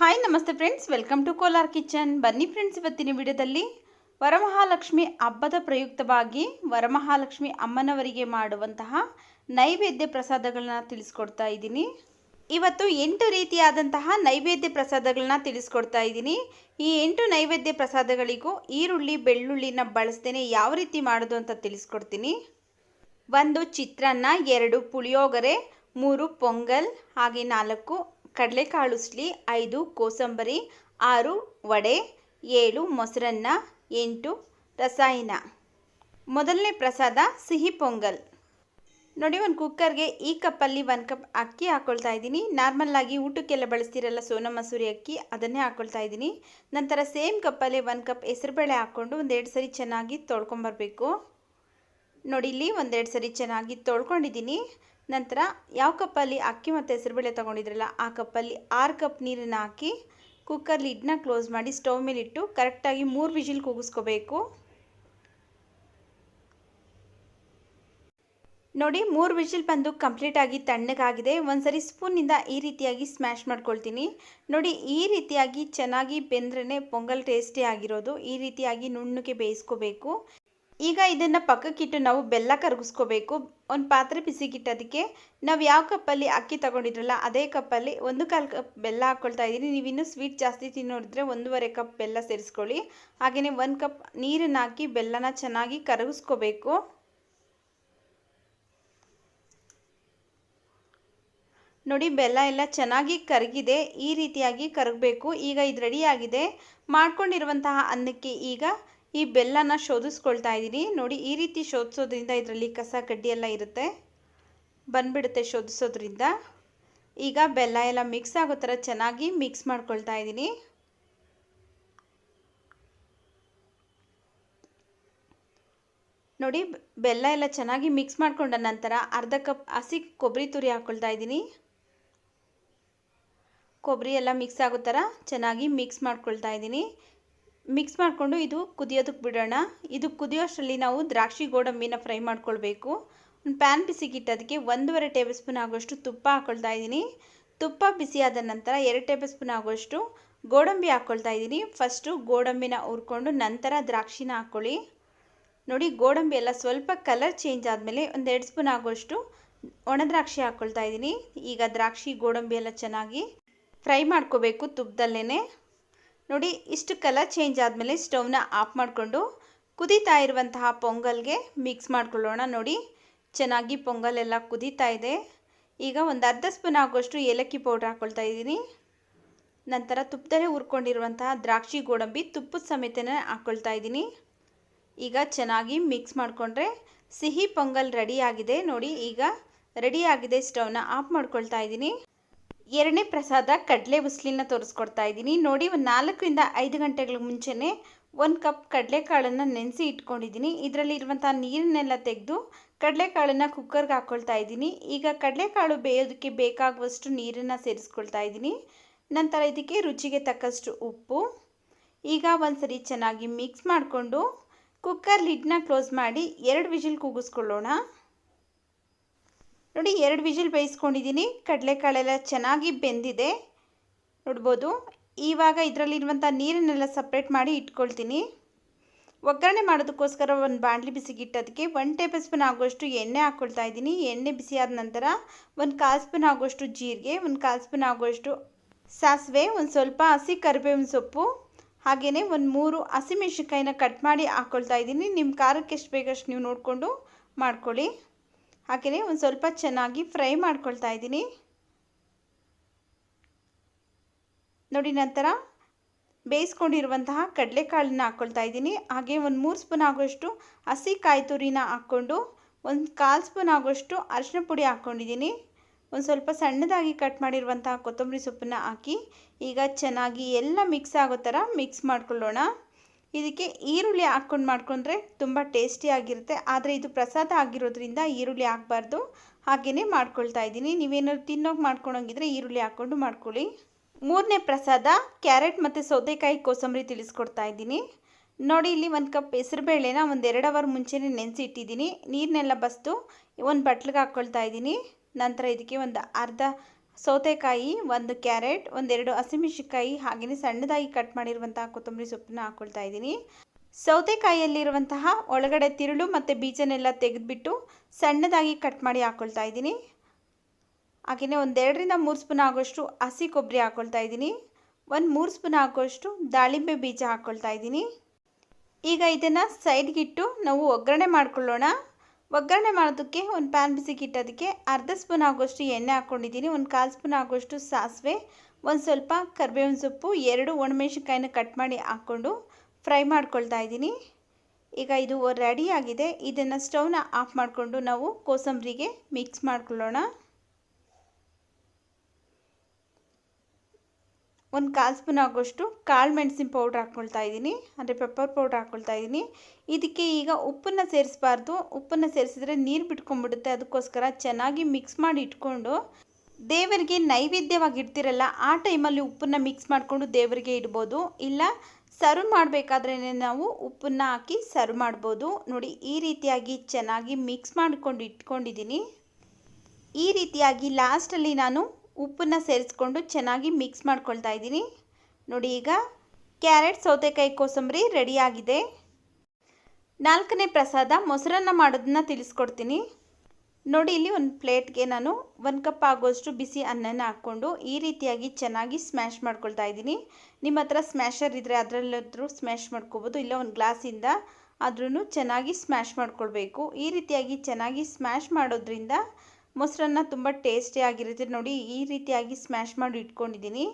Hi ನಮಸ್ತೆ friends welcome to Kolar kitchen ಬನ್ನಿ friends ಇವತ್ತಿನ ವಿಡಿಯೋದಲ್ಲಿ. ವರಮಹಾಲಕ್ಷ್ಮಿ ಹಬ್ಬದ ಪ್ರಯುಕ್ತವಾಗಿ ವರಮಹಾಲಕ್ಷ್ಮಿ ಅಮ್ಮನವರಿಗೆ ಮಾಡುವಂತಹ ನೈವೇದ್ಯ ಪ್ರಸಾದಗಳನ್ನ ತಿಳಿಸ್ಕೊಡ್ತಾ ಇದ್ದೀನಿ. ಇವತ್ತು ಎಂಟು ರೀತಿಯಾದಂತಹ ನೈವೇದ್ಯ ಪ್ರಸಾದಗಳನ್ನ ತಿಳಿಸ್ಕೊಡ್ತಾ ಇದ್ದೀನಿ. ಈ ಎಂಟು ನೈವೇದ್ಯ ಪ್ರಸಾದಗಳಿಗೂ ಈರುಳ್ಳಿ, ಬೆಳ್ಳುಳ್ಳಿನ ಬಳಸ್ದೇನೆ ಯಾವ ರೀತಿ ಮಾಡೋದು ಅಂತ ತಿಳಿಸ್ಕೊಡ್ತೀನಿ. ಒಂದು ಚಿತ್ರಾನ್ನ, ಎರಡು ಪುಳಿಯೋಗರೆ, ಮೂರು ಪೊಂಗಲ್, ಹಾಗೆ ನಾಲ್ಕು ಕಡಲೆಕಾಳು ಉಸ್ಲಿ, ಐದು ಕೋಸಂಬರಿ, ಆರು ವಡೆ, ಏಳು ಮೊಸರನ್ನ, ಎಂಟು ರಸಾಯನ. ಮೊದಲನೇ ಪ್ರಸಾದ, ಸಿಹಿ ಪೊಂಗಲ್. ನೋಡಿ, ಒಂದು ಕುಕ್ಕರ್ಗೆ ಈ ಕಪ್ಪಲ್ಲಿ ಒಂದು ಕಪ್ ಅಕ್ಕಿ ಹಾಕ್ಕೊಳ್ತಾ ಇದ್ದೀನಿ. ನಾರ್ಮಲ್ಲಾಗಿ ಊಟಕ್ಕೆಲ್ಲ ಬಳಸ್ತಿರಲ್ಲ ಸೋನಾ ಮಸೂರಿ ಅಕ್ಕಿ, ಅದನ್ನೇ ಹಾಕ್ಕೊಳ್ತಾ ಇದ್ದೀನಿ. ನಂತರ ಸೇಮ್ ಕಪ್ಪಲ್ಲಿ ಒಂದು ಕಪ್ ಹೆಸರುಬೇಳೆ ಹಾಕ್ಕೊಂಡು ಒಂದೆರಡು ಸರಿ ಚೆನ್ನಾಗಿ ತೊಳ್ಕೊಂಬರ್ಬೇಕು. ನೋಡಿ, ಇಲ್ಲಿ ಒಂದೆರಡು ಸರಿ ಚೆನ್ನಾಗಿ ತೊಳ್ಕೊಂಡಿದ್ದೀನಿ. ನಂತರ ಯಾವ ಕಪ್ಪಲ್ಲಿ ಅಕ್ಕಿ ಮತ್ತು ಹೆಸರುಬೇಳೆ ತೊಗೊಂಡಿದ್ರಲ್ಲ, ಆ ಕಪ್ಪಲ್ಲಿ ಆರು ಕಪ್ ನೀರನ್ನು ಹಾಕಿ ಕುಕ್ಕರ್ ಲಿಡ್ನ ಕ್ಲೋಸ್ ಮಾಡಿ ಸ್ಟವ್ ಮೇಲಿಟ್ಟು ಕರೆಕ್ಟಾಗಿ ಮೂರು ವಿಜಿಲ್ ಕೂಗಿಸ್ಕೋಬೇಕು. ನೋಡಿ, ಮೂರು ವಿಜಿಲ್ ಬಂದು ಕಂಪ್ಲೀಟಾಗಿ ತಣ್ಣಗಾಗಿದೆ. ಒಂದ್ಸರಿ ಸ್ಪೂನಿಂದ ಈ ರೀತಿಯಾಗಿ ಸ್ಮ್ಯಾಶ್ ಮಾಡ್ಕೊಳ್ತೀನಿ. ನೋಡಿ, ಈ ರೀತಿಯಾಗಿ ಚೆನ್ನಾಗಿ ಬೆಂದ್ರೇ ಪೊಂಗಲ್ ಟೇಸ್ಟಿ ಆಗಿರೋದು. ಈ ರೀತಿಯಾಗಿ ನುಣ್ಣಗೆ ಬೇಯಿಸ್ಕೋಬೇಕು. ಈಗ ಇದನ್ನು ಪಕ್ಕಕ್ಕಿಟ್ಟು ನಾವು ಬೆಲ್ಲ ಕರಗಿಸ್ಕೋಬೇಕು. ಒಂದು ಪಾತ್ರೆ ಬಿಸಿಗಿಟ್ಟೋದಕ್ಕೆ ನಾವು ಯಾವ ಕಪ್ಪಲ್ಲಿ ಅಕ್ಕಿ ತಗೊಂಡಿದ್ರಲ್ಲ, ಅದೇ ಕಪ್ಪಲ್ಲಿ ಒಂದು ಕಾಲು ಕಪ್ ಬೆಲ್ಲ ಹಾಕ್ಕೊಳ್ತಾ ಇದ್ದೀನಿ ನೀವು ಇನ್ನೂ ಸ್ವೀಟ್ ಜಾಸ್ತಿ ತಿನ್ನೋಡಿದ್ರೆ ಒಂದೂವರೆ ಕಪ್ ಬೆಲ್ಲ ಸೇರಿಸ್ಕೊಳ್ಳಿ. ಹಾಗೆಯೇ ಒಂದು ಕಪ್ ನೀರನ್ನು ಹಾಕಿ ಬೆಲ್ಲನ ಚೆನ್ನಾಗಿ ಕರಗಿಸ್ಕೋಬೇಕು. ನೋಡಿ, ಬೆಲ್ಲ ಎಲ್ಲ ಚೆನ್ನಾಗಿ ಕರಗಿದೆ. ಈ ರೀತಿಯಾಗಿ ಕರಗಬೇಕು. ಈಗ ಇದು ರೆಡಿಯಾಗಿದೆ ಮಾಡ್ಕೊಂಡಿರುವಂತಹ ಅನ್ನಕ್ಕೆ ಈಗ ಈ ಬೆಲ್ಲನ ಶೋಧಿಸ್ಕೊಳ್ತಾ ಇದ್ದೀನಿ. ನೋಡಿ, ಈ ರೀತಿ ಶೋಧಿಸೋದ್ರಿಂದ ಇದರಲ್ಲಿ ಕಸ ಕಡ್ಡಿ ಎಲ್ಲ ಇರುತ್ತೆ. ಬಂದ್ಬಿಡುತ್ತೆ ಶೋಧಿಸೋದ್ರಿಂದ. ಈಗ ಬೆಲ್ಲ ಎಲ್ಲ ಮಿಕ್ಸ್ ಆಗೋ ಥರ ಚೆನ್ನಾಗಿ ಮಿಕ್ಸ್ ಮಾಡ್ಕೊಳ್ತಾ ಇದ್ದೀನಿ. ನೋಡಿ, ಬೆಲ್ಲ ಎಲ್ಲ ಚೆನ್ನಾಗಿ ಮಿಕ್ಸ್ ಮಾಡ್ಕೊಂಡ ನಂತರ ಅರ್ಧ ಕಪ್ ಹಸಿ ಕೊಬ್ಬರಿ ತುರಿ ಹಾಕ್ಕೊಳ್ತಾ ಇದ್ದೀನಿ. ಕೊಬ್ಬರಿ ಎಲ್ಲ ಮಿಕ್ಸ್ ಆಗೋ ಥರ ಚೆನ್ನಾಗಿ ಮಿಕ್ಸ್ ಮಾಡ್ಕೊಳ್ತಾ ಇದ್ದೀನಿ. ಮಿಕ್ಸ್ ಮಾಡಿಕೊಂಡು ಇದು ಕುದಿಯೋದಕ್ಕೆ ಬಿಡೋಣ. ಇದು ಕುದಿಯೋಷ್ಟರಲ್ಲಿ ನಾವು ದ್ರಾಕ್ಷಿ ಗೋಡಂಬಿನ ಫ್ರೈ ಮಾಡ್ಕೊಳ್ಬೇಕು. ಒಂದು ಪ್ಯಾನ್ ಬಿಸಿಗಿಟ್ಟೋದಕ್ಕೆ ಒಂದೂವರೆ ಟೇಬಲ್ ಸ್ಪೂನ್ ಆಗೋಷ್ಟು ತುಪ್ಪ ಹಾಕ್ಕೊಳ್ತಾ ಇದ್ದೀನಿ. ತುಪ್ಪ ಬಿಸಿಯಾದ ನಂತರ ಎರಡು ಟೇಬಲ್ ಸ್ಪೂನ್ ಆಗೋಷ್ಟು ಗೋಡಂಬಿ ಹಾಕ್ಕೊಳ್ತಾ ಇದ್ದೀನಿ. ಫಸ್ಟು ಗೋಡಂಬಿನ ಹುರ್ಕೊಂಡು ನಂತರ ದ್ರಾಕ್ಷಿನ ಹಾಕ್ಕೊಳ್ಳಿ. ನೋಡಿ, ಗೋಡಂಬಿ ಎಲ್ಲ ಸ್ವಲ್ಪ ಕಲರ್ ಚೇಂಜ್ ಆದಮೇಲೆ ಒಂದು ಎರಡು ಸ್ಪೂನ್ ಆಗೋಷ್ಟು ಒಣ ದ್ರಾಕ್ಷಿ ಹಾಕ್ಕೊಳ್ತಾ ಇದ್ದೀನಿ. ಈಗ ದ್ರಾಕ್ಷಿ ಗೋಡಂಬಿ ಎಲ್ಲ ಚೆನ್ನಾಗಿ ಫ್ರೈ ಮಾಡ್ಕೋಬೇಕು ತುಪ್ಪದಲ್ಲೇ ನೋಡಿ, ಇಷ್ಟು ಕಲರ್ ಚೇಂಜ್ ಆದಮೇಲೆ ಸ್ಟೌವ್ನ ಆಫ್ ಮಾಡಿಕೊಂಡು ಕುದೀತಾ ಇರುವಂತಹ ಪೊಂಗಲ್ಗೆ ಮಿಕ್ಸ್ ಮಾಡ್ಕೊಳ್ಳೋಣ ನೋಡಿ. ಚೆನ್ನಾಗಿ ಪೊಂಗಲ್ ಎಲ್ಲ ಕುದೀತಾ ಇದೆ. ಈಗ ಒಂದು ಅರ್ಧ ಸ್ಪೂನ್ ಆಗೋಷ್ಟು ಏಲಕ್ಕಿ ಪೌಡ್ರ್ ಹಾಕ್ಕೊಳ್ತಾ ಇದ್ದೀನಿ. ನಂತರ ತುಪ್ಪದಲ್ಲೇ ಹುರ್ಕೊಂಡಿರುವಂತಹ ದ್ರಾಕ್ಷಿ ಗೋಡಂಬಿ ತುಪ್ಪದ ಸಮೇತನೇ ಹಾಕ್ಕೊಳ್ತಾ ಇದ್ದೀನಿ. ಈಗ ಚೆನ್ನಾಗಿ ಮಿಕ್ಸ್ ಮಾಡಿಕೊಂಡ್ರೆ ಸಿಹಿ ಪೊಂಗಲ್ ರೆಡಿಯಾಗಿದೆ ನೋಡಿ, ಈಗ ರೆಡಿಯಾಗಿದೆ ಸ್ಟೌವ್ನ ಆಫ್ ಮಾಡ್ಕೊಳ್ತಾ ಇದ್ದೀನಿ. ಎರಡನೇ ಪ್ರಸಾದ ಕಡಲೆ ಉಸ್ಲಿನ ತೋರಿಸ್ಕೊಡ್ತಾ ಇದ್ದೀನಿ. ನೋಡಿ, ಒಂದು ನಾಲ್ಕರಿಂದ ಐದು ಗಂಟೆಗಳ ಮುಂಚೆನೇ ಒಂದು ಕಪ್ ಕಡಲೆಕಾಳನ್ನು ನೆನೆಸಿ ಇಟ್ಕೊಂಡಿದ್ದೀನಿ. ಇದರಲ್ಲಿ ಇರುವಂಥ ನೀರನ್ನೆಲ್ಲ ತೆಗೆದು ಕಡಲೆಕಾಳನ್ನು ಕುಕ್ಕರ್ಗೆ ಹಾಕ್ಕೊಳ್ತಾ ಇದ್ದೀನಿ. ಈಗ ಕಡಲೆಕಾಳು ಬೇಯೋದಕ್ಕೆ ಬೇಕಾಗುವಷ್ಟು ನೀರನ್ನು ಸೇರಿಸ್ಕೊಳ್ತಾ ಇದ್ದೀನಿ. ನಂತರ ಇದಕ್ಕೆ ರುಚಿಗೆ ತಕ್ಕಷ್ಟು ಉಪ್ಪು. ಈಗ ಒಂದ್ಸರಿ ಚೆನ್ನಾಗಿ ಮಿಕ್ಸ್ ಮಾಡಿಕೊಂಡು ಕುಕ್ಕರ್ ಲಿಡ್ನ ಕ್ಲೋಸ್ ಮಾಡಿ ಎರಡು ವಿಜಿಲ್ ಕೂಗಿಸ್ಕೊಳ್ಳೋಣ ನೋಡಿ, ಎರಡು ವಿಜಿಲ್ ಬೇಯಿಸ್ಕೊಂಡಿದ್ದೀನಿ. ಕಡಲೆಕಾಳೆಲ್ಲ ಚೆನ್ನಾಗಿ ಬೆಂದಿದೆ. ನೋಡ್ಬೋದು. ಇವಾಗ ಇದರಲ್ಲಿರುವಂಥ ನೀರನ್ನೆಲ್ಲ ಸಪ್ರೇಟ್ ಮಾಡಿ ಇಟ್ಕೊಳ್ತೀನಿ. ಒಗ್ಗರಣೆ ಮಾಡೋದಕ್ಕೋಸ್ಕರ ಒಂದು ಬಾಣಲಿ ಬಿಸಿಗಿಟ್ಟೋದಕ್ಕೆ ಒನ್ ಟೇಬಲ್ ಸ್ಪೂನ್ ಆಗೋಷ್ಟು ಎಣ್ಣೆ ಹಾಕ್ಕೊಳ್ತಾ ಇದ್ದೀನಿ. ಎಣ್ಣೆ ಬಿಸಿಯಾದ ನಂತರ ಒಂದು ಕಾಲು ಸ್ಪೂನ್ ಆಗೋಷ್ಟು ಜೀರಿಗೆ, ಒಂದು ಕಾಲು ಸ್ಪೂನ್ ಆಗೋಷ್ಟು ಸಾಸಿವೆ, ಒಂದು ಸ್ವಲ್ಪ ಹಸಿ ಕರಿಬೇವಿನ ಸೊಪ್ಪು, ಹಾಗೆಯೇ ಒಂದು ಮೂರು ಹಸಿಮೆಣ್ಸಿನ್ಕಾಯಿನ ಕಟ್ ಮಾಡಿ ಹಾಕ್ಕೊಳ್ತಾ ಇದ್ದೀನಿ. ನಿಮ್ಮ ಖಾರಕ್ಕೆ ಎಷ್ಟು ಬೇಕಷ್ಟು ನೀವು ನೋಡಿಕೊಂಡು ಮಾಡ್ಕೊಳ್ಳಿ. ಹಾಗೆಯೇ ಒಂದು ಸ್ವಲ್ಪ ಚೆನ್ನಾಗಿ ಫ್ರೈ ಮಾಡ್ಕೊಳ್ತಾ ಇದ್ದೀನಿ. ನೋಡಿ ನಂತರ ಬೇಯಿಸ್ಕೊಂಡಿರುವಂತಹ ಕಡಲೆಕಾಳನ್ನ ಹಾಕ್ಕೊಳ್ತಾ ಇದ್ದೀನಿ. ಹಾಗೆ ಒಂದು ಮೂರು ಸ್ಪೂನ್ ಆಗೋಷ್ಟು ಹಸಿ ಕಾಯಿ ತುರಿನ ಹಾಕ್ಕೊಂಡು ಒಂದು ಕಾಲು ಸ್ಪೂನ್ ಆಗೋಷ್ಟು ಅರಿಶಿನ ಪುಡಿ ಹಾಕ್ಕೊಂಡಿದ್ದೀನಿ ಒಂದು ಸ್ವಲ್ಪ ಸಣ್ಣದಾಗಿ ಕಟ್ ಮಾಡಿರುವಂತಹ ಕೊತ್ತಂಬರಿ ಸೊಪ್ಪನ್ನ ಹಾಕಿ ಈಗ ಚೆನ್ನಾಗಿ ಎಲ್ಲ ಮಿಕ್ಸ್ ಆಗೋ ಥರ ಮಿಕ್ಸ್ ಮಾಡ್ಕೊಳ್ಳೋಣ. ಇದಕ್ಕೆ ಈರುಳ್ಳಿ ಹಾಕ್ಕೊಂಡು ಮಾಡ್ಕೊಂಡ್ರೆ ತುಂಬ ಟೇಸ್ಟಿಯಾಗಿರುತ್ತೆ ಆದರೆ ಇದು ಪ್ರಸಾದ ಆಗಿರೋದ್ರಿಂದ ಈರುಳ್ಳಿ ಹಾಕ್ಬಾರ್ದು. ಹಾಗೆಯೇ ಮಾಡ್ಕೊಳ್ತಾ ಇದ್ದೀನಿ. ನೀವೇನಾದ್ರು ತಿನ್ನೋಕೆ ಮಾಡ್ಕೊಳಂಗಿದ್ರೆ ಈರುಳ್ಳಿ ಹಾಕ್ಕೊಂಡು ಮಾಡ್ಕೊಳ್ಳಿ. ಮೂರನೇ ಪ್ರಸಾದ ಕ್ಯಾರೆಟ್ ಮತ್ತು ಸೌತೆಕಾಯಿ ಕೋಸಂಬರಿ ತಿಳಿಸ್ಕೊಡ್ತಾ ಇದ್ದೀನಿ. ನೋಡಿ, ಇಲ್ಲಿ ಒಂದು ಕಪ್ ಹೆಸರುಬೇಳೆನ ಒಂದು ಎರಡು ಅವರ್ ಮುಂಚೆನೇ ನೆನೆಸಿ ಇಟ್ಟಿದ್ದೀನಿ ನೀರನ್ನೆಲ್ಲ ಬಸ್ತು, ಒಂದು ಬಟ್ಲಿಗೆ ಹಾಕ್ಕೊಳ್ತಾ ಇದ್ದೀನಿ. ನಂತರ ಇದಕ್ಕೆ ಒಂದು ಅರ್ಧ ಸೌತೆಕಾಯಿ, ಒಂದು ಕ್ಯಾರೆಟ್, ಒಂದೆರಡು ಹಸಿಮೆಣಸಿಕಾಯಿ ಹಾಗೆಯೇ ಸಣ್ಣದಾಗಿ ಕಟ್ ಮಾಡಿರುವಂತಹ ಕೊತ್ತಂಬರಿ ಸೊಪ್ಪನ್ನ ಹಾಕೊಳ್ತಾ ಇದ್ದೀನಿ. ಸೌತೆಕಾಯಿಯಲ್ಲಿರುವಂತಹ ಒಳಗಡೆ ತಿರುಳು ಮತ್ತು ಬೀಜನೆಲ್ಲ ತೆಗೆದುಬಿಟ್ಟು ಸಣ್ಣದಾಗಿ ಕಟ್ ಮಾಡಿ ಹಾಕ್ಕೊಳ್ತಾ ಇದ್ದೀನಿ. ಹಾಗೆಯೇ ಒಂದೆರಡರಿಂದ ಮೂರು ಸ್ಪೂನ್ ಆಗೋಷ್ಟು ಹಸಿ ಕೊಬ್ಬರಿ ಹಾಕ್ಕೊಳ್ತಾ ಇದ್ದೀನಿ. ಒಂದು ಮೂರು ಸ್ಪೂನ್ ಆಗೋಷ್ಟು ದಾಳಿಂಬೆ ಬೀಜ ಹಾಕ್ಕೊಳ್ತಾ ಇದ್ದೀನಿ. ಈಗ ಇದನ್ನು ಸೈಡ್ಗಿಟ್ಟು ನಾವು ಒಗ್ಗರಣೆ ಮಾಡ್ಕೊಳ್ಳೋಣ. ಒಗ್ಗರಣೆ ಮಾಡೋದಕ್ಕೆ ಒಂದು ಪ್ಯಾನ್ ಬಿಸಿಗೆ ಇಟ್ಟೋದಕ್ಕೆ ಅರ್ಧ ಸ್ಪೂನ್ ಆಗೋಷ್ಟು ಎಣ್ಣೆ ಹಾಕ್ಕೊಂಡಿದ್ದೀನಿ, ಒಂದು ಕಾಲು ಸ್ಪೂನ್ ಆಗೋಷ್ಟು ಸಾಸಿವೆ, ಒಂದು ಸ್ವಲ್ಪ ಕರಿಬೇವಿನ ಸೊಪ್ಪು, ಎರಡು ಒಣಮೆಣಸಿನ್ಕಾಯಿನ ಕಟ್ ಮಾಡಿ ಹಾಕ್ಕೊಂಡು ಫ್ರೈ ಮಾಡ್ಕೊಳ್ತಾ ಇದ್ದೀನಿ. ಈಗ ಇದು ರೆಡಿಯಾಗಿದೆ ಇದನ್ನು ಸ್ಟೌವ್ನ ಆಫ್ ಮಾಡಿಕೊಂಡು ನಾವು ಕೋಸಂಬರಿಗೆ ಮಿಕ್ಸ್ ಮಾಡ್ಕೊಳ್ಳೋಣ. ಒಂದು ಕಾಲು ಸ್ಪೂನ್ ಆಗೋಷ್ಟು ಕಾಳು ಮೆಣಸಿನ ಪೌಡ್ರ್ ಹಾಕ್ಕೊಳ್ತಾ ಇದ್ದೀನಿ, ಅಂದರೆ ಪೆಪ್ಪರ್ ಪೌಡ್ರ್ ಹಾಕ್ಕೊಳ್ತಾ ಇದ್ದೀನಿ. ಇದಕ್ಕೆ ಈಗ ಉಪ್ಪನ್ನು ಸೇರಿಸಬಾರ್ದು. ಉಪ್ಪನ್ನು ಸೇರಿಸಿದ್ರೆ ನೀರು ಬಿಟ್ಕೊಂಡ್ಬಿಡುತ್ತೆ. ಅದಕ್ಕೋಸ್ಕರ ಚೆನ್ನಾಗಿ ಮಿಕ್ಸ್ ಮಾಡಿ ಇಟ್ಕೊಂಡು ದೇವರಿಗೆ ನೈವೇದ್ಯವಾಗಿ ಇಡ್ತಿರಲ್ಲ, ಆ ಟೈಮಲ್ಲಿ ಉಪ್ಪನ್ನು ಮಿಕ್ಸ್ ಮಾಡಿಕೊಂಡು ದೇವರಿಗೆ ಇಡ್ಬೋದು. ಇಲ್ಲ, ಸರ್ವ್ ಮಾಡಬೇಕಾದ್ರೆ ನಾವು ಉಪ್ಪನ್ನು ಹಾಕಿ ಸರ್ವ್ ಮಾಡ್ಬೋದು. ನೋಡಿ, ಈ ರೀತಿಯಾಗಿ ಚೆನ್ನಾಗಿ ಮಿಕ್ಸ್ ಮಾಡಿಕೊಂಡು ಇಟ್ಕೊಂಡಿದ್ದೀನಿ. ಈ ರೀತಿಯಾಗಿ ಲಾಸ್ಟಲ್ಲಿ ನಾನು ಉಪ್ಪನ್ನು ಸೇರಿಸ್ಕೊಂಡು ಚೆನ್ನಾಗಿ ಮಿಕ್ಸ್ ಮಾಡ್ಕೊಳ್ತಾ ಇದ್ದೀನಿ. ನೋಡಿ ಈಗ ಕ್ಯಾರೆಟ್, ಸೌತೆಕಾಯಿ, ಕೋಸಂಬರಿ ರೆಡಿಯಾಗಿದೆ ನಾಲ್ಕನೇ ಪ್ರಸಾದ, ಮೊಸರನ್ನ ಮಾಡೋದನ್ನ ತಿಳಿಸ್ಕೊಡ್ತೀನಿ. ನೋಡಿ ಇಲ್ಲಿ ಒಂದು ಪ್ಲೇಟ್ಗೆ ನಾನು ಒಂದು ಕಪ್ ಆಗೋಷ್ಟು ಬಿಸಿ ಅನ್ನನ ಹಾಕ್ಕೊಂಡು ಈ ರೀತಿಯಾಗಿ ಚೆನ್ನಾಗಿ ಸ್ಮ್ಯಾಶ್ ಮಾಡ್ಕೊಳ್ತಾ ಇದ್ದೀನಿ. ನಿಮ್ಮ ಹತ್ರ ಸ್ಮ್ಯಾಶರ್ ಇದ್ದರೆ ಅದರಲ್ಲಾದರೂ ಸ್ಮ್ಯಾಶ್ ಮಾಡ್ಕೋಬೋದು, ಇಲ್ಲ ಒಂದು ಗ್ಲಾಸಿಂದ ಆದ್ರೂ ಚೆನ್ನಾಗಿ ಸ್ಮ್ಯಾಶ್ ಮಾಡ್ಕೊಳ್ಬೇಕು. ಈ ರೀತಿಯಾಗಿ ಚೆನ್ನಾಗಿ ಸ್ಮ್ಯಾಶ್ ಮಾಡೋದ್ರಿಂದ ಮೊಸರನ್ನ ತುಂಬ ಟೇಸ್ಟಿಯಾಗಿರುತ್ತೆ ನೋಡಿ, ಈ ರೀತಿಯಾಗಿ ಸ್ಮ್ಯಾಶ್ ಮಾಡಿ ಇಟ್ಕೊಂಡಿದ್ದೀನಿ.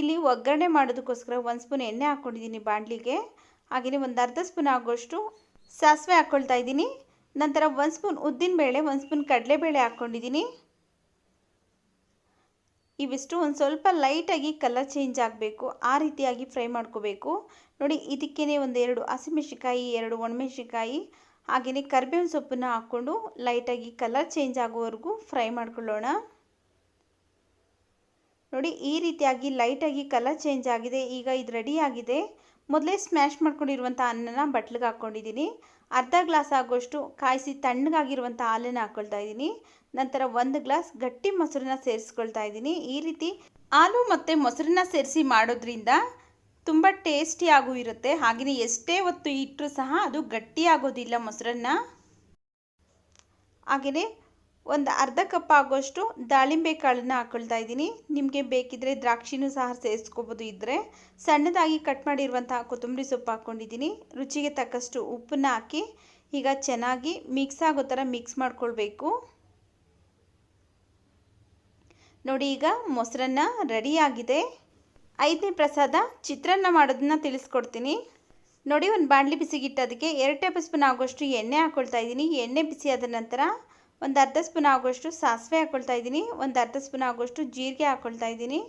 ಇಲ್ಲಿ ಒಗ್ಗರಣೆ ಮಾಡೋದಕ್ಕೋಸ್ಕರ ಒಂದು ಸ್ಪೂನ್ ಎಣ್ಣೆ ಹಾಕ್ಕೊಂಡಿದ್ದೀನಿ ಬಾಣಲಿಗೆ. ಹಾಗೆಯೇ ಒಂದು ಅರ್ಧ ಸ್ಪೂನ್ ಆಗೋಷ್ಟು ಸಾಸಿವೆ ಹಾಕ್ಕೊಳ್ತಾ ಇದ್ದೀನಿ. ನಂತರ ಒಂದು ಸ್ಪೂನ್ ಉದ್ದಿನಬೇಳೆ ಒಂದು ಸ್ಪೂನ್ ಕಡಲೆಬೇಳೆ ಹಾಕ್ಕೊಂಡಿದ್ದೀನಿ. ಇವಿಷ್ಟು ಒಂದು ಸ್ವಲ್ಪ ಲೈಟಾಗಿ ಕಲರ್ ಚೇಂಜ್ ಆಗಬೇಕು. ಆ ರೀತಿಯಾಗಿ ಫ್ರೈ ಮಾಡ್ಕೋಬೇಕು. ನೋಡಿ ಇದಕ್ಕೇ ಒಂದು ಎರಡು ಹಸಿಮೆಣ್ಸಿಕಾಯಿ ಎರಡು ಒಣಮೆಣ್ಸಿಕಾಯಿ ಹಾಗೆಯೇ ಕರಿಬೇವಿನ ಸೊಪ್ಪನ್ನ ಹಾಕ್ಕೊಂಡು ಲೈಟಾಗಿ ಕಲರ್ ಚೇಂಜ್ ಆಗೋವರೆಗೂ ಫ್ರೈ ಮಾಡ್ಕೊಳ್ಳೋಣ. ನೋಡಿ, ಈ ರೀತಿಯಾಗಿ ಲೈಟಾಗಿ ಕಲರ್ ಚೇಂಜ್ ಆಗಿದೆ. ಈಗ ಇದು ರೆಡಿ ಆಗಿದೆ. ಮೊದಲೇ ಸ್ಮ್ಯಾಶ್ ಮಾಡ್ಕೊಂಡಿರುವಂಥ ಅನ್ನನ ಬಟ್ಲಿಗೆ ಹಾಕ್ಕೊಂಡಿದ್ದೀನಿ. ಅರ್ಧ ಗ್ಲಾಸ್ ಆಗೋಷ್ಟು ಕಾಯಿಸಿ ತಣ್ಣಗಾಗಿರುವಂಥ ಹಾಲನ್ನು ಹಾಕ್ಕೊಳ್ತಾ ಇದ್ದೀನಿ. ನಂತರ ಒಂದು ಗ್ಲಾಸ್ ಗಟ್ಟಿ ಮೊಸರನ್ನ ಸೇರಿಸ್ಕೊಳ್ತಾ ಇದ್ದೀನಿ. ಈ ರೀತಿ ಹಾಲು ಮತ್ತು ಮೊಸರನ್ನ ಸೇರಿಸಿ ಮಾಡೋದ್ರಿಂದ ತುಂಬ ಟೇಸ್ಟಿಯಾಗೂ ಇರುತ್ತೆ. ಹಾಗೆಯೇ ಎಷ್ಟೇ ಹೊತ್ತು ಇಟ್ಟರೂ ಸಹ ಅದು ಗಟ್ಟಿಯಾಗೋದಿಲ್ಲ ಮೊಸರನ್ನ. ಹಾಗೆಯೇ ಒಂದು ಅರ್ಧ ಕಪ್ ಆಗೋಷ್ಟು ದಾಳಿಂಬೆ ಕಾಳನ್ನು ಹಾಕೊಳ್ತಾ ಇದ್ದೀನಿ. ನಿಮಗೆ ಬೇಕಿದ್ದರೆ ದ್ರಾಕ್ಷಿನೂ ಸಹ ಸೇರಿಸ್ಕೋಬೋದು ಇದ್ದರೆ ಸಣ್ಣದಾಗಿ ಕಟ್ ಮಾಡಿರುವಂತಹ ಕೊತ್ತಂಬರಿ ಸೊಪ್ಪು ಹಾಕ್ಕೊಂಡಿದ್ದೀನಿ ರುಚಿಗೆ ತಕ್ಕಷ್ಟು ಉಪ್ಪನ್ನ ಹಾಕಿ ಈಗ ಚೆನ್ನಾಗಿ ಮಿಕ್ಸ್ ಆಗೋ ಥರ ಮಿಕ್ಸ್ ಮಾಡ್ಕೊಳ್ಬೇಕು. ನೋಡಿ ಈಗ ಮೊಸರನ್ನ ರೆಡಿಯಾಗಿದೆ ಐದನೇ ಪ್ರಸಾದ ಚಿತ್ರಾನ್ನ ಮಾಡೋದನ್ನ ತಿಳಿಸ್ಕೊಡ್ತೀನಿ. ನೋಡಿ, ಒಂದು ಬಾಣಲಿ ಬಿಸಿಗಿಟ್ಟು ಅದಕ್ಕೆ ಎರಡು ಟೇಬಲ್ ಸ್ಪೂನ್ ಆಗೋಷ್ಟು ಎಣ್ಣೆ ಹಾಕ್ಕೊಳ್ತಾ ಇದ್ದೀನಿ. ಎಣ್ಣೆ ಆದ ನಂತರ ಒಂದು ಅರ್ಧ ಸ್ಪೂನ್ ಆಗೋಷ್ಟು ಸಾಸಿವೆ ಹಾಕ್ಕೊಳ್ತಾ ಇದ್ದೀನಿ. ಒಂದು ಅರ್ಧ ಸ್ಪೂನ್ ಆಗೋಷ್ಟು ಜೀರಿಗೆ ಹಾಕ್ಕೊಳ್ತಾ ಇದ್ದೀನಿ.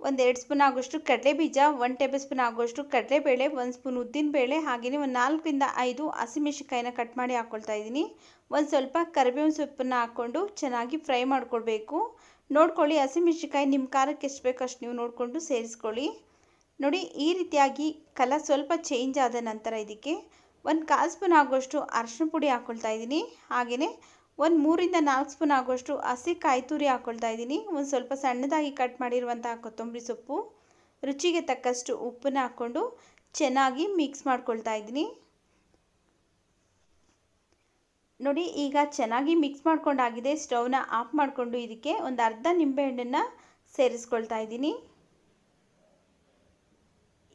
ಒಂದು ಎರಡು ಸ್ಪೂನ್ ಆಗೋಷ್ಟು ಕಡಲೆ ಬೀಜ ಒಂದು ಟೇಬಲ್ ಸ್ಪೂನ್ ಆಗೋಷ್ಟು ಕಡಲೆಬೇಳೆ, ಒಂದು ಸ್ಪೂನ್ ಉದ್ದಿನಬೇಳೆ, ಹಾಗೆಯೇ ಒಂದು ನಾಲ್ಕರಿಂದ ಐದು ಹಸಿಮೆಣಸಿನ್ಕಾಯಿನ ಕಟ್ ಮಾಡಿ ಹಾಕ್ಕೊಳ್ತಾ ಇದ್ದೀನಿ. ಒಂದು ಸ್ವಲ್ಪ ಕರಿಬೇವಿನ ಸೊಪ್ಪನ್ನು ಹಾಕ್ಕೊಂಡು ಚೆನ್ನಾಗಿ ಫ್ರೈ ಮಾಡ್ಕೊಳ್ಬೇಕು. ನೋಡ್ಕೊಳ್ಳಿ, ಹಸಿಮೆಣ್ಸಿನ್ಕಾಯಿ ನಿಮ್ಮ ಖಾರಕ್ಕೆ ಎಷ್ಟು ಬೇಕೋ ಅಷ್ಟು ನೀವು ನೋಡಿಕೊಂಡು ಸೇರಿಸ್ಕೊಳ್ಳಿ. ನೋಡಿ, ಈ ರೀತಿಯಾಗಿ ಕಲರ್ ಸ್ವಲ್ಪ ಚೇಂಜ್ ಆದ ನಂತರ ಇದಕ್ಕೆ ಒಂದು ಕಾಲು ಸ್ಪೂನ್ ಆಗೋಷ್ಟು ಅರಶಿನ ಪುಡಿ ಹಾಕ್ಕೊಳ್ತಾ ಇದ್ದೀನಿ. ಹಾಗೆಯೇ ಒಂದು ಮೂರಿಂದ ನಾಲ್ಕು ಸ್ಪೂನ್ ಆಗೋಷ್ಟು ಹಸಿ ಕಾಯಿ ತುರಿ ಹಾಕ್ಕೊಳ್ತಾ ಇದ್ದೀನಿ. ಒಂದು ಸ್ವಲ್ಪ ಸಣ್ಣದಾಗಿ ಕಟ್ ಮಾಡಿರುವಂಥ ಕೊತ್ತಂಬರಿ ಸೊಪ್ಪು. ರುಚಿಗೆ ತಕ್ಕಷ್ಟು ಉಪ್ಪನ್ನ ಹಾಕ್ಕೊಂಡು ಚೆನ್ನಾಗಿ ಮಿಕ್ಸ್ ಮಾಡ್ಕೊಳ್ತಾ ಇದ್ದೀನಿ. ನೋಡಿ, ಈಗ ಚೆನ್ನಾಗಿ ಮಿಕ್ಸ್ ಮಾಡ್ಕೊಂಡಾಗಿದೆ. ಸ್ಟೌವ್ನ ಆಫ್ ಮಾಡಿಕೊಂಡು ಇದಕ್ಕೆ ಒಂದು ಅರ್ಧ ನಿಂಬೆಹಣ್ಣನ್ನು ಸೇರಿಸ್ಕೊಳ್ತಾ ಇದ್ದೀನಿ.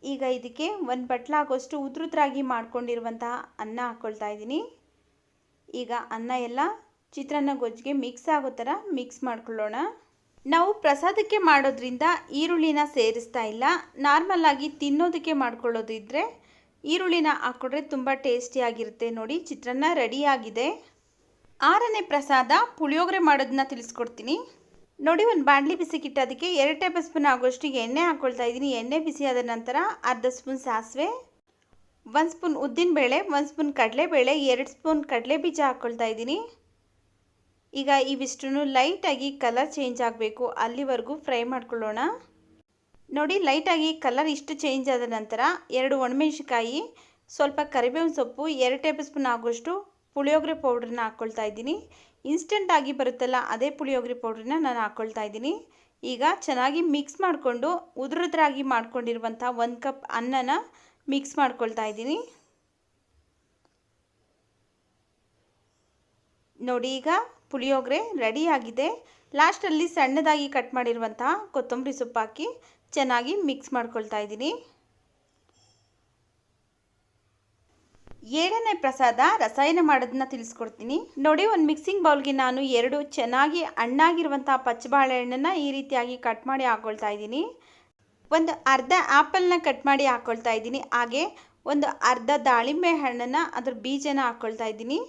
ಈಗ ಇದಕ್ಕೆ ಒಂದು ಬಟ್ಲಾಗೋಷ್ಟು ಉದ್ರುದ್ರಾಗಿ ಮಾಡ್ಕೊಂಡಿರುವಂತಹ ಅನ್ನ ಹಾಕ್ಕೊಳ್ತಾ ಇದ್ದೀನಿ. ಈಗ ಅನ್ನ ಎಲ್ಲ ಚಿತ್ರಾನ್ನ ಗೊಜ್ಜಿಗೆ ಮಿಕ್ಸ್ ಆಗೋ ಥರ ಮಿಕ್ಸ್ ಮಾಡ್ಕೊಳ್ಳೋಣ. ನಾವು ಪ್ರಸಾದಕ್ಕೆ ಮಾಡೋದ್ರಿಂದ ಈರುಳ್ಳಿನ ಸೇರಿಸ್ತಾ ಇಲ್ಲ. ನಾರ್ಮಲ್ಲಾಗಿ ತಿನ್ನೋದಕ್ಕೆ ಮಾಡ್ಕೊಳ್ಳೋದಿದ್ರೆ ಈರುಳ್ಳಿನ ಹಾಕ್ಕೊಂಡ್ರೆ ತುಂಬ ಟೇಸ್ಟಿಯಾಗಿರುತ್ತೆ ನೋಡಿ, ಚಿತ್ರಾನ್ನ ರೆಡಿಯಾಗಿದೆ ಆರನೇ ಪ್ರಸಾದ ಪುಳಿಯೋಗರೆ ಮಾಡೋದನ್ನ ತಿಳಿಸ್ಕೊಡ್ತೀನಿ. ನೋಡಿ, ಒಂದು ಬಾಣಲಿ ಬಿಸಿಗಿಟ್ಟು ಅದಕ್ಕೆ ಎರಡು ಟೇಬಲ್ ಸ್ಪೂನ್ ಆಗೋಷ್ಟು ಎಣ್ಣೆ ಹಾಕ್ಕೊಳ್ತಾ ಇದ್ದೀನಿ. ಎಣ್ಣೆ ಬಿಸಿಯಾದ ನಂತರ ಅರ್ಧ ಸ್ಪೂನ್ ಸಾಸಿವೆ, ಒಂದು ಸ್ಪೂನ್ ಉದ್ದಿನಬೇಳೆ, ಒಂದು ಸ್ಪೂನ್ ಕಡಲೆಬೇಳೆ, ಎರಡು ಸ್ಪೂನ್ ಕಡಲೆ ಬೀಜ ಹಾಕ್ಕೊಳ್ತಾ ಇದ್ದೀನಿ. ಈಗ ಇವಿಷ್ಟು ಲೈಟಾಗಿ ಕಲರ್ ಚೇಂಜ್ ಆಗಬೇಕು. ಅಲ್ಲಿವರೆಗೂ ಫ್ರೈ ಮಾಡ್ಕೊಳ್ಳೋಣ. ನೋಡಿ, ಲೈಟಾಗಿ ಕಲರ್ ಇಷ್ಟು ಚೇಂಜ್ ಆದ ನಂತರ ಎರಡು ಒಣಮೆಣ್ಸಿಕಾಯಿ ಸ್ವಲ್ಪ ಕರಿಬೇವಿನ ಸೊಪ್ಪು, ಎರಡು ಟೇಬಲ್ ಸ್ಪೂನ್ ಆಗೋಷ್ಟು ಪುಳಿಯೋಗರೆ ಪೌಡ್ರನ್ನ ಹಾಕ್ಕೊಳ್ತಾ ಇದ್ದೀನಿ. ಇನ್ಸ್ಟೆಂಟಾಗಿ ಬರುತ್ತಲ್ಲ, ಅದೇ ಪುಳಿಯೋಗರೆ ಪೌಡ್ರನ್ನ ನಾನು ಹಾಕ್ಕೊಳ್ತಾ ಇದ್ದೀನಿ. ಈಗ ಚೆನ್ನಾಗಿ ಮಿಕ್ಸ್ ಮಾಡಿಕೊಂಡು ಉದುರುದ್ರಾಗಿ ಮಾಡ್ಕೊಂಡಿರುವಂಥ ಒಂದು ಕಪ್ ಅನ್ನನ ಮಿಕ್ಸ್ ಮಾಡ್ಕೊಳ್ತಾ ಇದ್ದೀನಿ. ನೋಡಿ, ಈಗ ಪುಳಿಯೋಗರೆ ರೆಡಿಯಾಗಿದೆ ಲಾಸ್ಟಲ್ಲಿ ಸಣ್ಣದಾಗಿ ಕಟ್ ಮಾಡಿರುವಂತಹ ಕೊತ್ತಂಬರಿ ಸೊಪ್ಪು ಹಾಕಿ ಚೆನ್ನಾಗಿ ಮಿಕ್ಸ್ ಮಾಡ್ಕೊಳ್ತಾ ಇದ್ದೀನಿ. ಏಳನೇ ಪ್ರಸಾದ ರಸಾಯನ ಮಾಡೋದನ್ನ ತಿಳಿಸ್ಕೊಡ್ತೀನಿ. ನೋಡಿ, ಒಂದು ಮಿಕ್ಸಿಂಗ್ ಬೌಲ್ಗೆ ನಾನು ಎರಡು ಚೆನ್ನಾಗಿ ಹಣ್ಣಾಗಿರುವಂಥ ಪಚ್ಚಬಾಳೆಹಣ್ಣನ್ನು ಈ ರೀತಿಯಾಗಿ ಕಟ್ ಮಾಡಿ ಹಾಕ್ಕೊಳ್ತಾ ಇದ್ದೀನಿ. ಒಂದು ಅರ್ಧ ಆ್ಯಪಲ್ನ ಕಟ್ ಮಾಡಿ ಹಾಕ್ಕೊಳ್ತಾ ಇದ್ದೀನಿ. ಹಾಗೆ ಒಂದು ಅರ್ಧ ದಾಳಿಂಬೆ ಹಣ್ಣನ್ನು ಅದ್ರ ಬೀಜನ ಹಾಕ್ಕೊಳ್ತಾ ಇದ್ದೀನಿ.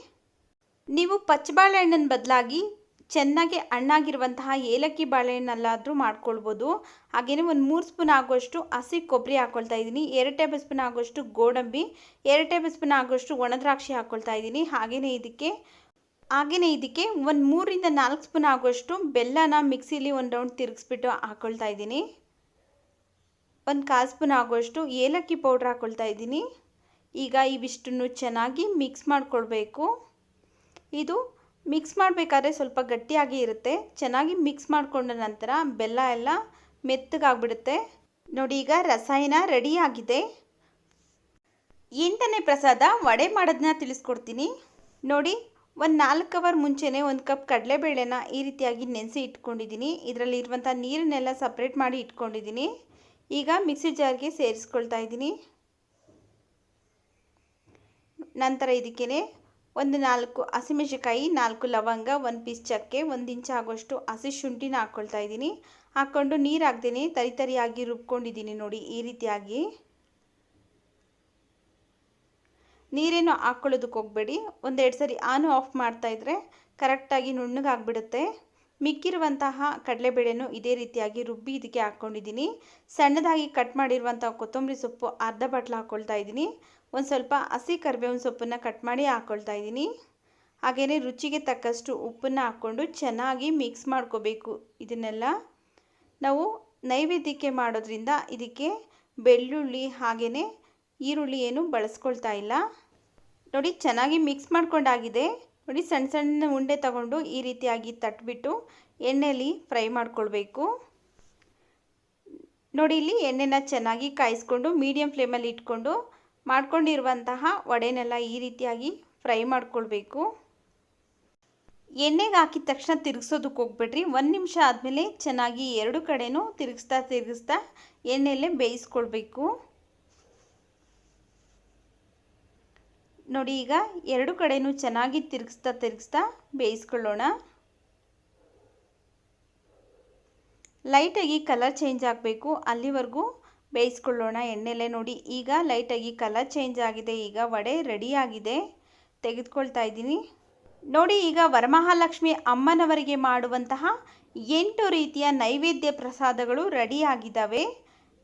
ನೀವು ಪಚ್ಚಬಾಳೆಹಣ್ಣಿನ ಬದಲಾಗಿ ಚೆನ್ನಾಗಿ ಹಣ್ಣಾಗಿರುವಂತಹ ಏಲಕ್ಕಿ ಬಾಳೆಹಣ್ಣಲ್ಲಾದರೂ ಮಾಡ್ಕೊಳ್ಬೋದು. ಹಾಗೆಯೇ ಒಂದು ಮೂರು ಸ್ಪೂನ್ ಆಗುವಷ್ಟು ಹಸಿ ಕೊಬ್ಬರಿ ಹಾಕ್ಕೊಳ್ತಾ ಇದ್ದೀನಿ. ಎರಡು ಟೇಬಲ್ ಸ್ಪೂನ್ ಆಗುವಷ್ಟು ಗೋಡಂಬಿ, ಎರಡು ಟೇಬಲ್ ಸ್ಪೂನ್ ಆಗುವಷ್ಟು ಒಣದ್ರಾಕ್ಷಿ ಹಾಕ್ಕೊಳ್ತಾ ಇದ್ದೀನಿ. ಹಾಗೆಯೇ ಇದಕ್ಕೆ ಹಾಗೆಯೇ ಇದಕ್ಕೆ ಒಂದು ಮೂರಿಂದ ನಾಲ್ಕು ಸ್ಪೂನ್ ಆಗುವಷ್ಟು ಬೆಲ್ಲನ ಮಿಕ್ಸಿಲಿ ಒಂದು ರೌಂಡ್ ತಿರುಗಿಸ್ಬಿಟ್ಟು ಹಾಕ್ಕೊಳ್ತಾ ಇದ್ದೀನಿ. ಒಂದು ಕಾಲು ಸ್ಪೂನ್ ಆಗುವಷ್ಟು ಏಲಕ್ಕಿ ಪೌಡ್ರ್ ಹಾಕ್ಕೊಳ್ತಾ ಇದ್ದೀನಿ. ಈಗ ಇವಿಷ್ಟನ್ನು ಚೆನ್ನಾಗಿ ಮಿಕ್ಸ್ ಮಾಡಿಕೊಳ್ಬೇಕು. ಇದು ಮಿಕ್ಸ್ ಮಾಡಬೇಕಾದ್ರೆ ಸ್ವಲ್ಪ ಗಟ್ಟಿಯಾಗಿ ಇರುತ್ತೆ. ಚೆನ್ನಾಗಿ ಮಿಕ್ಸ್ ಮಾಡಿಕೊಂಡ ನಂತರ ಬೆಲ್ಲ ಎಲ್ಲ ಮೆತ್ತಗಾಗ್ಬಿಡುತ್ತೆ. ನೋಡಿ, ಈಗ ರಸಾಯನ ರೆಡಿ ಆಗಿದೆ. ಎಂಟನೇ ಪ್ರಸಾದ ವಡೆ ಮಾಡೋದನ್ನ ತಿಳಿಸ್ಕೊಡ್ತೀನಿ. ನೋಡಿ, ಒಂದು ನಾಲ್ಕು ಅವರ್ ಮುಂಚೆನೇ ಒಂದು ಕಪ್ ಕಡಲೆಬೇಳೆನ ಈ ರೀತಿಯಾಗಿ ನೆನೆಸಿ ಇಟ್ಕೊಂಡಿದ್ದೀನಿ. ಇದರಲ್ಲಿ ಇರುವಂಥ ನೀರನ್ನೆಲ್ಲ ಸಪ್ರೇಟ್ ಮಾಡಿ ಇಟ್ಕೊಂಡಿದ್ದೀನಿ. ಈಗ ಮಿಕ್ಸಿ ಜಾರ್ಗೆ ಸೇರಿಸ್ಕೊಳ್ತಾ ಇದ್ದೀನಿ. ನಂತರ ಇದಕ್ಕೇ ಒಂದು ನಾಲ್ಕು ಹಸಿಮೆಣಸಿಕಾಯಿ ನಾಲ್ಕು ಲವಂಗ, ಒಂದು ಪೀಸ್ ಚಕ್ಕೆ, ಒಂದು ಇಂಚು ಆಗೋಷ್ಟು ಹಸಿ ಶುಂಠಿನ ಹಾಕ್ಕೊಳ್ತಾ ಇದ್ದೀನಿ. ಹಾಕ್ಕೊಂಡು ನೀರು ಹಾಕ್ದೇನೆ ತರಿ ತರಿಯಾಗಿ ರುಬ್ಕೊಂಡಿದ್ದೀನಿ ನೋಡಿ ಈ ರೀತಿಯಾಗಿ. ನೀರೇನು ಹಾಕ್ಕೊಳ್ಳೋದಕ್ಕೆ ಹೋಗಬೇಡಿ. ಒಂದೆರಡು ಸರಿ ಆನು ಆಫ್ ಮಾಡ್ತಾಯಿದ್ರೆ ಕರೆಕ್ಟಾಗಿ ನುಣ್ಣಗಾಗ್ಬಿಡುತ್ತೆ ಮಿಕ್ಕಿರುವಂತಹ ಕಡಲೆಬೇಳೆನು ಇದೇ ರೀತಿಯಾಗಿ ರುಬ್ಬಿ ಇದಕ್ಕೆ ಹಾಕ್ಕೊಂಡಿದ್ದೀನಿ ಸಣ್ಣದಾಗಿ ಕಟ್ ಮಾಡಿರುವಂಥ ಕೊತ್ತಂಬರಿ ಸೊಪ್ಪು ಅರ್ಧ ಬಟ್ಲು ಹಾಕ್ಕೊಳ್ತಾ ಇದ್ದೀನಿ. ಒಂದು ಸ್ವಲ್ಪ ಹಸಿ ಕರಿಬೇವಿನ ಸೊಪ್ಪನ್ನು ಕಟ್ ಮಾಡಿ ಹಾಕ್ಕೊಳ್ತಾ ಇದ್ದೀನಿ. ಹಾಗೆಯೇ ರುಚಿಗೆ ತಕ್ಕಷ್ಟು ಉಪ್ಪನ್ನು ಹಾಕ್ಕೊಂಡು ಚೆನ್ನಾಗಿ ಮಿಕ್ಸ್ ಮಾಡ್ಕೋಬೇಕು ಇದನ್ನೆಲ್ಲ. ನಾವು ನೈವೇದ್ಯಕ್ಕೆ ಮಾಡೋದ್ರಿಂದ ಇದಕ್ಕೆ ಬೆಳ್ಳುಳ್ಳಿ ಹಾಗೆಯೇ ಈರುಳ್ಳಿ ಏನು ಬಳಸ್ಕೊಳ್ತಾ ಇಲ್ಲ. ನೋಡಿ ಚೆನ್ನಾಗಿ ಮಿಕ್ಸ್ ಮಾಡ್ಕೊಂಡಾಗಿದೆ. ನೋಡಿ ಸಣ್ಣ ಸಣ್ಣ ಉಂಡೆ ತಗೊಂಡು ಈ ರೀತಿಯಾಗಿ ತಟ್ಬಿಟ್ಟು ಎಣ್ಣೆಯಲ್ಲಿ ಫ್ರೈ ಮಾಡ್ಕೊಳ್ಬೇಕು. ನೋಡಿ ಇಲ್ಲಿ ಎಣ್ಣೆನ ಚೆನ್ನಾಗಿ ಕಾಯಿಸ್ಕೊಂಡು ಮೀಡಿಯಮ್ ಫ್ಲೇಮಲ್ಲಿ ಇಟ್ಕೊಂಡು ಮಾಡ್ಕೊಂಡಿರುವಂತಹ ವಡೆನೆಲ್ಲ ಈ ರೀತಿಯಾಗಿ ಫ್ರೈ ಮಾಡ್ಕೊಳ್ಬೇಕು. ಎಣ್ಣೆಗೆ ಹಾಕಿದ ತಕ್ಷಣ ತಿರುಗಿಸೋದಕ್ಕೆ ಹೋಗ್ಬೇಡ್ರಿ. ಒಂದು ನಿಮಿಷ ಆದಮೇಲೆ ಚೆನ್ನಾಗಿ ಎರಡು ಕಡೆನೂ ತಿರುಗಿಸ್ತಾ ತಿರುಗಿಸ್ತಾ ಎಣ್ಣೆಯಲ್ಲೇ ಬೇಯಿಸ್ಕೊಳ್ಬೇಕು. ನೋಡಿ, ಈಗ ಎರಡು ಕಡೆನೂ ಚೆನ್ನಾಗಿ ತಿರುಗಿಸ್ತಾ ತಿರುಗಿಸ್ತಾ ಬೇಯಿಸ್ಕೊಳ್ಳೋಣ. ಲೈಟಾಗಿ ಕಲರ್ ಚೇಂಜ್ ಆಗಬೇಕು. ಅಲ್ಲಿವರೆಗೂ ಬೇಯಿಸ್ಕೊಳ್ಳೋಣ. ಎಣ್ಣೆಲೆ ನೋಡಿ. ಈಗ ಲೈಟಾಗಿ ಕಲರ್ ಚೇಂಜ್ ಆಗಿದೆ. ಈಗ ವಡೆ ರೆಡಿ ಆಗಿದೆ. ತೆಗೆದುಕೊಳ್ತಾ ಇದ್ದೀನಿ. ನೋಡಿ, ಈಗ ವರಮಹಾಲಕ್ಷ್ಮಿ ಅಮ್ಮನವರಿಗೆ ಮಾಡುವಂತಹ ಎಂಟು ರೀತಿಯ ನೈವೇದ್ಯ ಪ್ರಸಾದಗಳು ರೆಡಿ ಆಗಿದ್ದಾವೆ.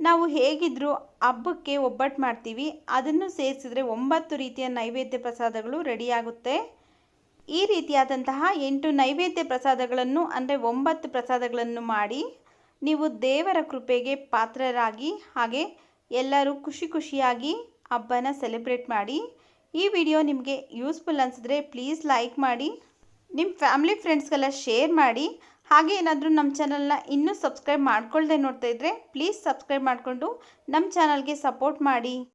ನಾವು ಹೇಗಿದ್ದರೂ ಹಬ್ಬಕ್ಕೆ ಒಬ್ಬಟ್ಟು ಮಾಡ್ತೀವಿ. ಅದನ್ನು ಸೇರಿಸಿದ್ರೆ ಒಂಬತ್ತು ರೀತಿಯ ನೈವೇದ್ಯ ಪ್ರಸಾದಗಳು ರೆಡಿಯಾಗುತ್ತೆ ಈ ರೀತಿಯಾದಂತಹ ಎಂಟು ನೈವೇದ್ಯ ಪ್ರಸಾದಗಳನ್ನು, ಅಂದರೆ ಒಂಬತ್ತು ಪ್ರಸಾದಗಳನ್ನು ಮಾಡಿ ನೀವು ದೇವರ ಕೃಪೆಗೆ ಪಾತ್ರರಾಗಿ, ಹಾಗೆ ಎಲ್ಲರೂ ಖುಷಿ ಖುಷಿಯಾಗಿ ಹಬ್ಬನ ಸೆಲೆಬ್ರೇಟ್ ಮಾಡಿ. ಈ ವಿಡಿಯೋ ನಿಮಗೆ ಯೂಸ್ಫುಲ್ ಅನಿಸಿದ್ರೆ ಪ್ಲೀಸ್ ಲೈಕ್ ಮಾಡಿ. ನಿಮ್ಮ ಫ್ಯಾಮಿಲಿ ಫ್ರೆಂಡ್ಸ್ಗೆಲ್ಲ ಶೇರ್ ಮಾಡಿ. ಹಾಗೆ ಏನಾದರೂ ನಮ್ಮ ಚಾನಲ್ನ ಇನ್ನೂ ಸಬ್ಸ್ಕ್ರೈಬ್ ಮಾಡ್ಕೊಳ್ಳದೆ ನೋಡ್ತಾ ಇದ್ದರೆ ಪ್ಲೀಸ್ ಸಬ್ಸ್ಕ್ರೈಬ್ ಮಾಡಿಕೊಂಡು ನಮ್ಮ ಚಾನಲ್ಗೆ ಸಪೋರ್ಟ್ ಮಾಡಿ.